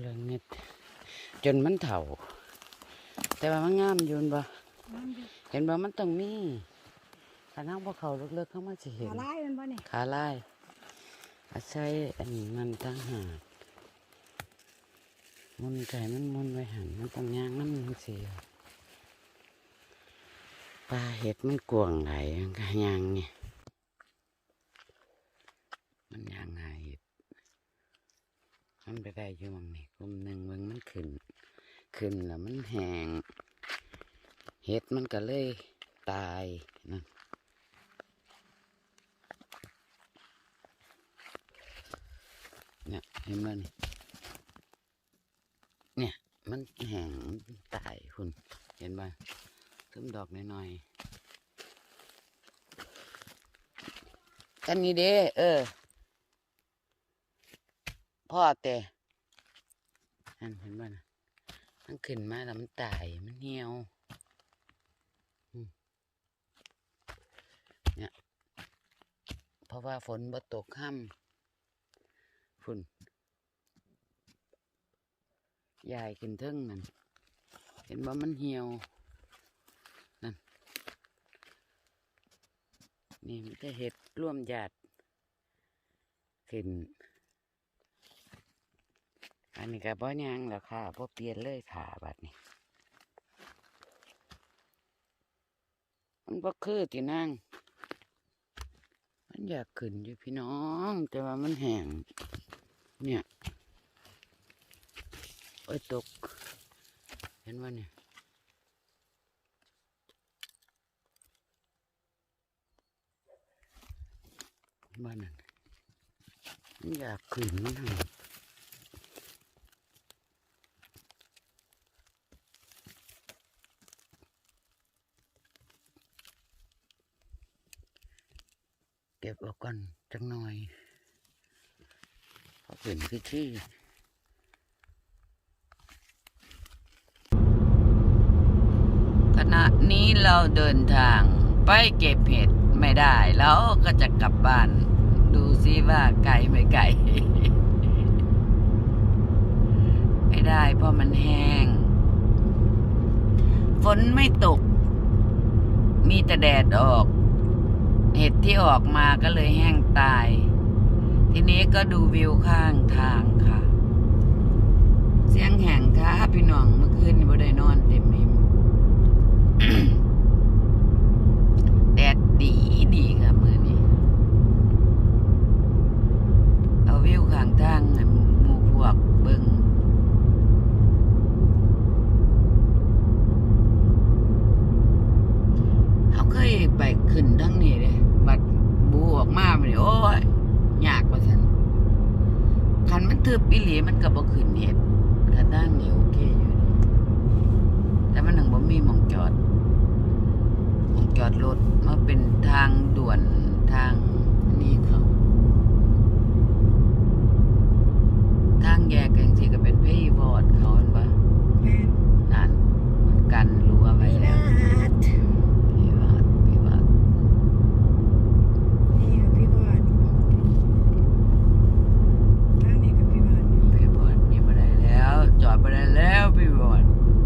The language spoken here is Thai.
เรื่องเน็ดจนมันเถ่าแต่ว่ามันงามอยืนบ่น้ำอยู่เห็นบ่มันต้องมีขานั่งบ่เขาเลิกๆเข้ามาสิเห็นขาลายมันบ่เนี่ยขาลายอาศัยอันนั้นตั้งหากมุนใจมันมุนไว้หันมันต้องย่างน้ำมันเสียปลาเห็ดมันกวางไหลายมันก็ย่างเนี่ยมันย่างหาเห็ด มันไปได้อยู่มังนี่กลุ่มหนึ่งเบิ่งมันขึ้น ขึ้นแล้วมันแหงเห็ดมันก็เลยตายนะเนี่ยเห็นไหมนี่เนี่ย มันแห้งตายคุณเห็นไหมทึมดอกน้อยๆกันนี้เด้เออ พ่อเตะนั่นเห็นไหมนะมันขึ้นมาแล้วมันตาย มันเหี่ยวเนี่ยเพราะว่าฝนบ่ตกค่ำฝุ่นยายขึ้นเทึ่งนั่น เห็นว่ามันเหี่ยว นั่น นี่มันก็เห็ดร่วมญาติขึ้น อันนี้ก็บ่ยังแล้วค่ะบ่เปลี่ยนเลยค่ะบัดนี้ มันบ่คือที่นั่ง มันอยากขึ้นอยู่พี่น้อง แต่ว่ามันแห้งเนี่ยโอ้ยตก เห็นว่าเนี่ยบ้านนั่นมันอยากขึ้นมันแห้ง ก็บเอาก่อนจังหน่อยเพราะเป็นพิธีขณะนี้เราเดินทางไปเก็บเห็ดไม่ได้แล้วก็จะกลับบ้าน ดูซิว่าไกลไม่ไกลไม่ได้เพราะมันแห้ง ฝนไม่ตก มีแต่แดดออก เห็ดที่ออกมาก็เลยแห้งตาย ทีนี้ก็ดูวิวข้างทางค่ะ เสียงแห่งค่ะพี่น้องเมื่อคืนบ่ได้นอนเต็มอิ่ม ทืบอิหลีมันกับบ่ขืนเห็ดกระด้างเหนี่โอเคอยู่แต่มันหนังบ่มีมองจอดมองจอดรถมาเป็นทางด่วนทางนี่เขาทางแยกจริงๆก็เป็นพี่วอดเขาเห็นปะนั่นมันกันรู